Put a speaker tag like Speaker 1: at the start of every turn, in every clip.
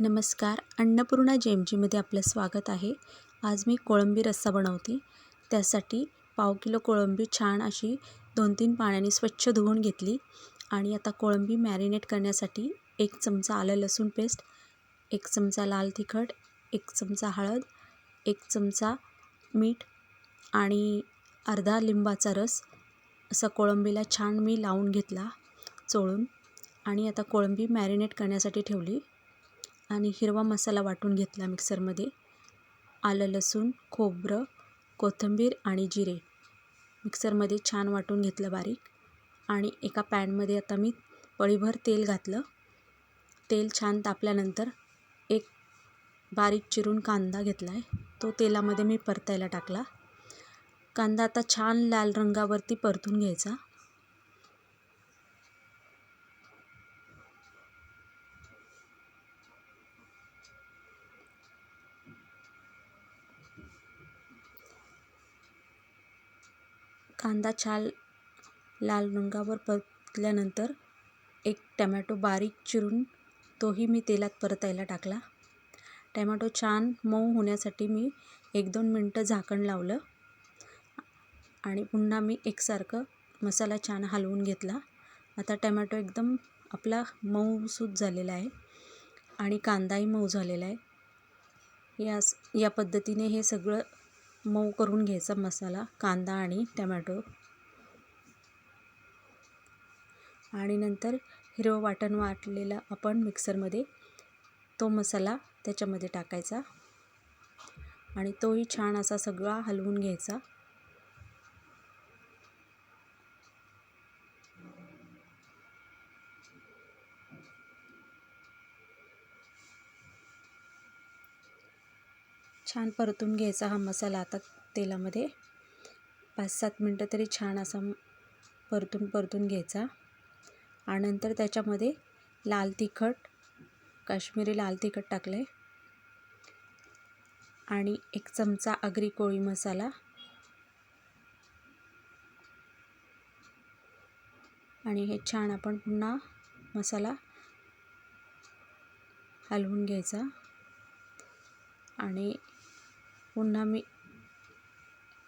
Speaker 1: नमस्कार अन्नपूर्णा जेमजीमध्ये आपलं स्वागत आहे. आज मी कोळंबी रस्सा बनवते. त्यासाठी पाव किलो कोळंबी छान अशी दोन तीन पाण्याने स्वच्छ धुवून घेतली आणि आता कोळंबी मॅरिनेट करण्यासाठी एक चमचा आलं लसूण पेस्ट एक चमचा लाल तिखट एक चमचा हळद एक चमचा मीठ आणि अर्धा लिंबाचा रस. असा कोळंबीला छान मी लावून घेतला चोळून आणि आता कोळंबी मॅरिनेट करण्यासाठी ठेवली. आणि हिरवा मसाला वाटून घेतला मिक्सरमध्ये. आलं लसूण खोबरं कोथिंबीर आणि जिरे. मिक्सरमध्ये छान वाटून घेतलं बारीक. आणि एका पॅनमध्ये आता मी पळीभर तेल घातलं. तेल छान तापल्यानंतर एक बारीक चिरून कांदा घेतला आहे तो तेलामध्ये मी परतायला टाकला. कांदा आता छान लाल रंगावरती परतून घ्यायचा. कांदा छान लाल रंगावर परतल्यानंतर एक टमॅटो बारीक चिरून तोही मी तेलात परतायला टाकला. टमॅटो छान मऊ होण्यासाठी मी एक दोन मिनटं झाकण लावलं आणि पुन्हा मी एकसारखं मसाला छान हलवून घेतला. आता टमॅटो एकदम आपला मऊसूत झालेला आहे आणि कांदाही मऊ झालेला आहे. या या पद्धतीने हे सगळं मऊ करून घ्यायचा मसाला कांदा आणि टमॅटो. आणि नंतर हिरवं वाटण वाटलेलं आपण मिक्सरमध्ये तो मसाला त्याच्यामध्ये टाकायचा. आणि तोही छान असा सगळा हलवून घ्यायचा. छान परतून घ्यायचा हा मसाला आता तेलामध्ये. पाच सात मिनटं तरी छान असा परतून परतून घ्यायचा. आणि नंतर त्याच्यामध्ये लाल तिखट काश्मीरी लाल तिखट टाकलं आहे आणि एक चमचा आगरी कोळी मसाला. आणि हे छान आपण पुन्हा मसाला हलवून घ्यायचा. आणि पुन्हा मी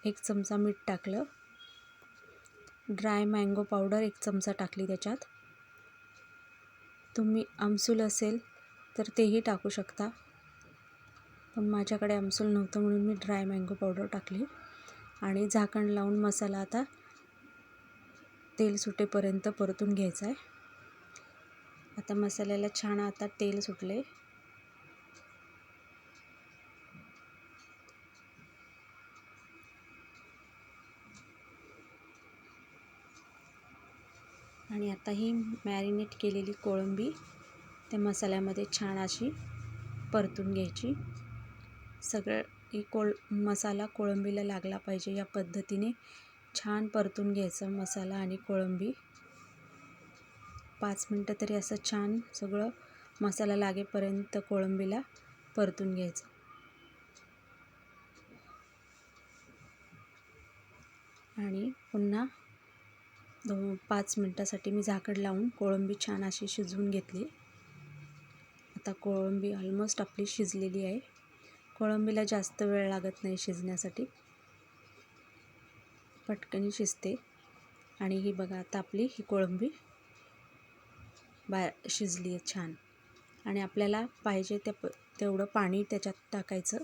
Speaker 1: एक चमचा मीठ टाकलं. ड्राय मँगो पावडर एक चमचा टाकली त्याच्यात. तुम्ही आमसूल असेल तर तेही टाकू शकता. पण माझ्याकडे आमसूल नव्हतं म्हणून मी ड्राय मँगो पावडर टाकली. आणि झाकण लावून मसाला आता तेल सुटेपर्यंत परतून घ्यायचा आहे. आता मसाल्याला छान आता तेल सुटले. आणि आता ही मॅरिनेट केलेली कोळंबी त्या मसाल्यामध्ये छान अशी परतून घ्यायची. सगळं ही कोळ मसाला कोळंबीला लागला पाहिजे या पद्धतीने छान परतून घ्यायचं मसाला आणि कोळंबी. पाच मिनटं तरी असं छान सगळं मसाला लागेपर्यंत कोळंबीला परतून घ्यायचं. आणि पुन्हा दोन पाच मिनटासाठी मी झाकण लावून कोळंबी छान अशी शिजवून घेतली. आता कोळंबी ऑलमोस्ट आपली शिजलेली आहे. कोळंबीला जास्त वेळ लागत नाही शिजण्यासाठी. पटकन शिजते. आणि ही बघा आता आपली ही कोळंबी बा शिजली आहे छान. आणि आपल्याला पाहिजे त्या प तेवढं पाणी त्याच्यात टाकायचं.